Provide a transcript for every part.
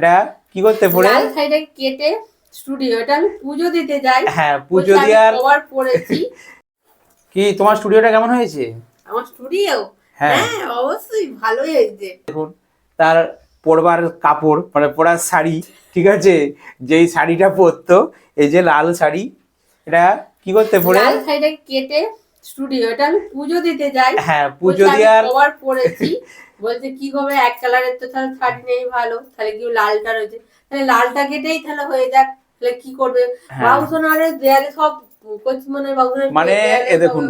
এটা কি করতে পড়ে? লাল সাইডে কেটে স্টুডিও এটা আমি পুজো দিতে যাই। হ্যাঁ পুজো দেওয়ার কভার পড়েছি কি তোমার স্টুডিওটা কেমন হয়েছে? আমার স্টুডিও হ্যাঁ। হ্যাঁ অবশ্যই ভালোই হয়েছে। দেখুন তার পরবার কাপড় মানে পরার শাড়ি ঠিক আছে? যেই শাড়িটা পরতো এই যে লাল শাড়ি এটা কি করতে পড়ে? লাল সাইডে কেটে স্টুডিও এটা আমি পুজো দিতে যাই। হ্যাঁ পুজো দেওয়ার কভার পড়েছি বলছে কি হবে এক কালারের তো তাহলে শাড়ি নেই ভালো। তাহলে কি লালটা রয়েছে? তাহলে লালটা কেটেই তাহলে হয়ে যাক। তাহলে কি করবে? হ্যাঁ। বাবুসোনারে দেয়ালে সব মানে বাবুসোনার মানে এ দেখুন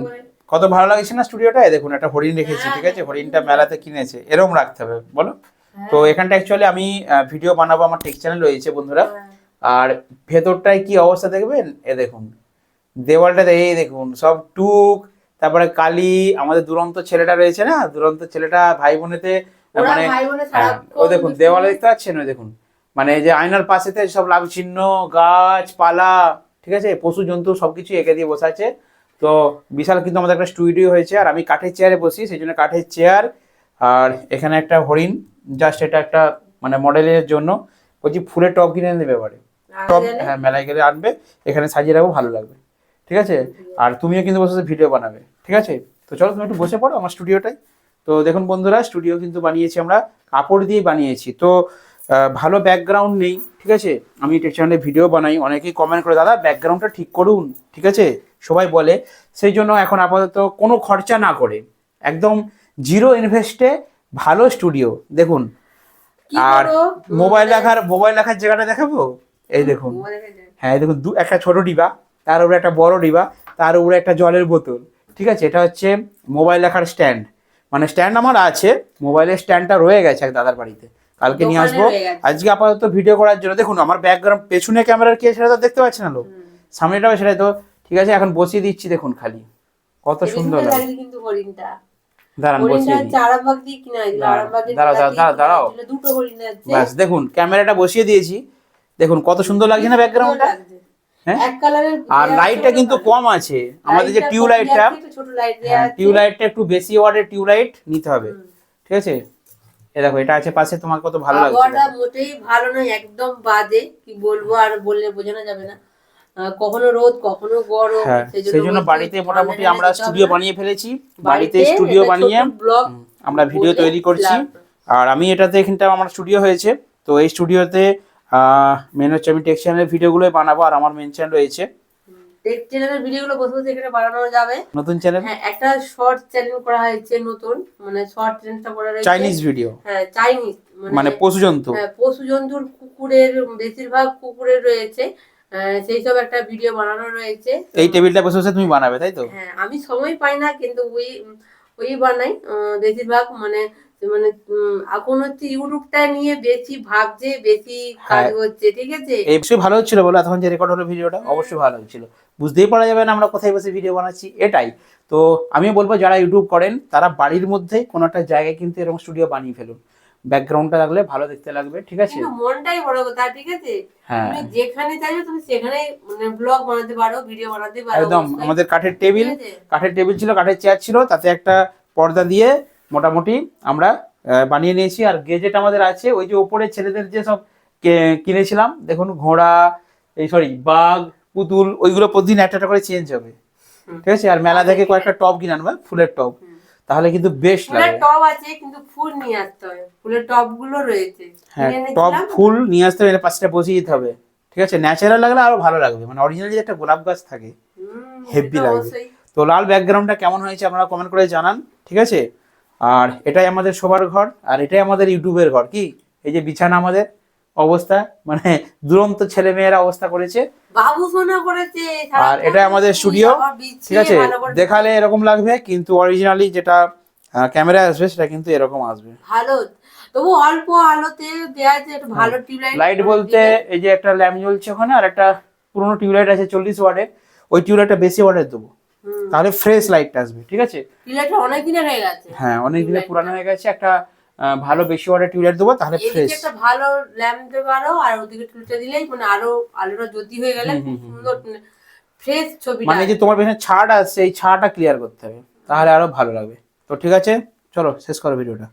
কত ভালো লাগছে না স্টুডিওটা এ দেখুন একটা হরিণ রেখেছি ঠিক আছে? হরিণটা মেলাতে কিনেছে। এরকম রাখতে হবে বলো? তো এখানটা অ্যাকচুয়ালি আমি ভিডিও বানাবো আমার টেক চ্যানেল রয়েছে বন্ধুরা। হ্যাঁ। আর ভেতরটায় কি অবস্থা দেখবেন? এ দেখুন দেওয়ালটা এই দেখুন সব টুক তারপরে কালি আমাদের দুরন্ত ছেলেটা রয়েছে না? দুরন্ত ছেলেটা ভাই বোনেতে মানে হ্যাঁ, ও দেখুন দেওয়ালে দেখতে পাচ্ছেন ওই দেখুন। মানে এই যে আয়নার পাশেতে সব লাভ চিহ্ন গাছ পালা ঠিক আছে? পশু জন্তু সবকিছু এঁকে দিয়ে বসে আছে। তো বিশাল কিন্তু আমাদের একটা স্টুডিও হয়েছে আর আমি কাঠের চেয়ারে বসি সেই জন্য কাঠের চেয়ার আর এখানে একটা হরিণ জাস্ট এটা একটা মানে মডেলের জন্য। বলছি ফুলের টব কিনে নেবে এবারে। টব হ্যাঁ মেলায় গেলে আনবে এখানে সাজিয়ে রাখব ভালো লাগবে। ঠিক আছে? আর তুমিও কিন্তু বসে ভিডিও বানাবে ঠিক আছে? তো চলো তুমি একটু বসে পড়ো আমার স্টুডিওটায় তো দেখুন বন্ধুরা স্টুডিও কিন্তু বানিয়েছি আমরা কাপড় দিয়ে বানিয়েছি। তো ভালো ব্যাকগ্রাউন্ড নেই ঠিক আছে? আমি টেক চ্যানেলে ভিডিও বানাই অনেকেই কমেন্ট করে দাদা ব্যাকগ্রাউন্ডটা ঠিক করুন। ঠিক আছে? সবাই বলে। সেই জন্য এখন আপাতত কোনো খরচা না করে একদম জিরো ইনভেস্টে ভালো স্টুডিও দেখুন। আর মোবাইল রাখার মোবাইল রাখার জায়গাটা দেখাবো? এই দেখুন। হ্যাঁ দেখুন দু একটা ছোট ডিবা। তার উপরে একটা বড় ডিবা তার উপরে একটা জলের বোতল। ঠিক আছে? এটা হচ্ছে মোবাইল রাখার স্ট্যান্ড মানে স্ট্যান্ড আমার আছে মোবাইলের স্ট্যান্ডটা রয়ে গেছে এক দাদার বাড়িতে। কালকে নিয়ে আসব। আজকে আপাতত ভিডিও করার জন্য দেখুন আমার ব্যাকগ্রাউন্ড পেছনে ক্যামেরার কে সেটা তো দেখতে পাচ্ছি না লোক। সামনেটাও সেটাই তো ঠিক আছে? এখন বসিয়ে দিচ্ছি দেখুন খালি। কত সুন্দর লাগে। কিন্তু হরিণটা। দাঁড়ান বসিয়ে দাঁড়াও, দাঁড়াও, ব্যাস দেখুন ক্যামেরাটা বসিয়ে দিয়েছি। দেখুন কত সুন্দর লাগছে না ব্যাকগ্রাউন্ডটা হ্যাঁ? আর লাইটটা কিন্তু কম আছে। আমাদের যে টিউব লাইটটা টিউব লাইটটা একটু বেশি ওয়াটের টিউব লাইট নিতে হবে। ঠিক আছে? এ দেখো এটা আছে পাশে তোমার কত ভালো লাগছে আবহাওয়াটা মোটেই ভালো নয় একদম বাজে কি বলব আর বললে বোঝানো যাবে না। কখনো রোদ কখনো গরম হ্যাঁ সেই জন্য বাড়িতে মোটামুটি আমরা স্টুডিও বানিয়ে ফেলেছি। বাড়িতে স্টুডিও বানিয়ে আমরা ভিডিও তৈরি করছি। আর আমি এটাতে এখানটা আমার স্টুডিও হয়েছে। তো এই স্টুডিওতে মেন হচ্ছে আমি টেক চ্যানেলের ভিডিওগুলোই বানাবো আর আমার মেন চ্যানেল রয়েছে। টেক চ্যানেলের ভিডিওগুলো বসে বসে এখানে বানানো যাবে। নতুন চ্যানেল হ্যাঁ একটা শর্ট চ্যানেল করা হয়েছে নতুন মানে শর্ট চ্যানেলটা করা রয়েছে চাইনিজ ভিডিও হ্যাঁ চাইনিজ মানে পশু জন্তু হ্যাঁ, পশু জন্তুর কুকুরের বেশিরভাগ কুকুরের রয়েছে। সেই সব একটা ভিডিও বানানো রয়েছে। এই টেবিলটা বসে বসে তুমি বানাবে তাই তো? হ্যাঁ আমি সময় পাই না কিন্তু ওই ওই বানাই। বেশিরভাগ মানে মানে এখন হচ্ছে ইউটিউবটা নিয়ে বেশি ভাবছে বেশি কাজ হ্যাঁ। হচ্ছে ঠিক আছে? এই অবশ্যই ভালো হচ্ছিল বলো? এতক্ষণ যে রেকর্ড হলো ভিডিওটা অবশ্যই ভালো হচ্ছিল। বুঝতেই পারা যাবে না আমরা কোথায় বসে ভিডিও বানাচ্ছি এটাই। তো আমি বলব যারা ইউটিউব করেন তারা বাড়ির মধ্যে কোনো একটা জায়গায় কিন্তু এরকম স্টুডিও বানিয়ে ফেলুন। ব্যাকগ্রাউন্ডটা লাগলে ভালো দেখতে লাগবে ঠিক আছে? মনটাই বড় কথা ঠিক আছে? হ্যাঁ। যেখানে চাইবে তুমি সেখানে মানে ব্লগ বানাতে পারো ভিডিও বানাতে পারো একদম আমাদের কাঠের টেবিল কাঠের টেবিল ছিল কাঠের চেয়ার ছিল তাতে একটা পর্দা দিয়ে মোটামুটি আমরা বানিয়ে নিয়েছি। আর গেজেট আমাদের আছে ওই যে ওপরে ছেলেদের যে সব কিনেছিলাম দেখুন ঘোড়া এই সরি বাঘ পুতুল ওইগুলো প্রতিদিন একটা একটা করে চেঞ্জ হবে। ঠিক আছে? আর মেলা থেকে কয়েকটা টপ কিনে আনবে ফুলের টপ। তাহলে কিন্তু বেশ লাগে। টব আছে কিন্তু ফুল নিয়ে আসতে হবে। ফুলেরগুলো রয়েছে। হ্যাঁ টপ ফুল নিয়ে আসতে হবে পাশটা বসিয়ে দিতে হবে। ঠিক আছে? ন্যাচারাল লাগলে আরও ভালো লাগবে। মানে অরিজিনাল যে একটা গোলাপ গাছ থাকে হেভি লাগবে। তো লাল ব্যাকগ্রাউন্ডটা কেমন হয়েছে আপনারা কমেন্ট করে জানান। ঠিক আছে? আর এটাই আমাদের শোবার ঘর আর এটাই আমাদের ইউটিউবের ঘর কি? এই যে বিছানা আমাদের অবস্থা মানে দুরন্ত ছেলে মেয়েরা অবস্থা করেছে। বাবু সোনা করেছে আর এটা আমাদের স্টুডিও ঠিক আছে? দেখালে এরকম লাগবে কিন্তু অরিজিনালি যেটা ক্যামেরা আসবে সেটা কিন্তু এরকম আসবে। ভালো। তবু অল্প আলোতে আছে একটু ভালো টিউবলাইট লাইট বলতে এই যে একটা ল্যাম্প জ্বলছে ওখানে আর একটা পুরনো টিউবলাইট আছে চল্লিশ ওয়াটের ওই টিউবলাইটটা বেশি ওয়াটের দেবো। তাহলে ফ্রেশ লাইটটা আসবে ঠিক আছে? অনেক দিনের হয়ে গেছে। হ্যাঁ অনেক দিনে Tube পুরানো হয়ে গেছে একটা ভালো বেশি ওয়াটের টিউবলাইট দেবো তাহলে ফ্রেশ একটা ভালো ল্যাম্প দিতে পারো আর ওদিকে টিউবটা দিলেই মানে আরও আলোটা জ্যোতি হয়ে গেলে খুব। সুন্দর ফ্রেশ ছবিটা মানে যে তোমার পেছনে ছাড় আসছে এই ছাড়টা ক্লিয়ার করতে হবে তাহলে আরও ভালো লাগবে। তো ঠিক আছে চলো শেষ করো ভিডিওটা।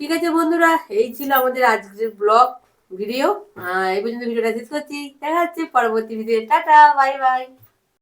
ঠিক আছে বন্ধুরা এই ছিল আমাদের আজকের ব্লগ ভিডিও এই পর্যন্ত ভিডিওটা শেষ করছি। দেখা হচ্ছে পরবর্তী ভিডিও টাটা বাই বাই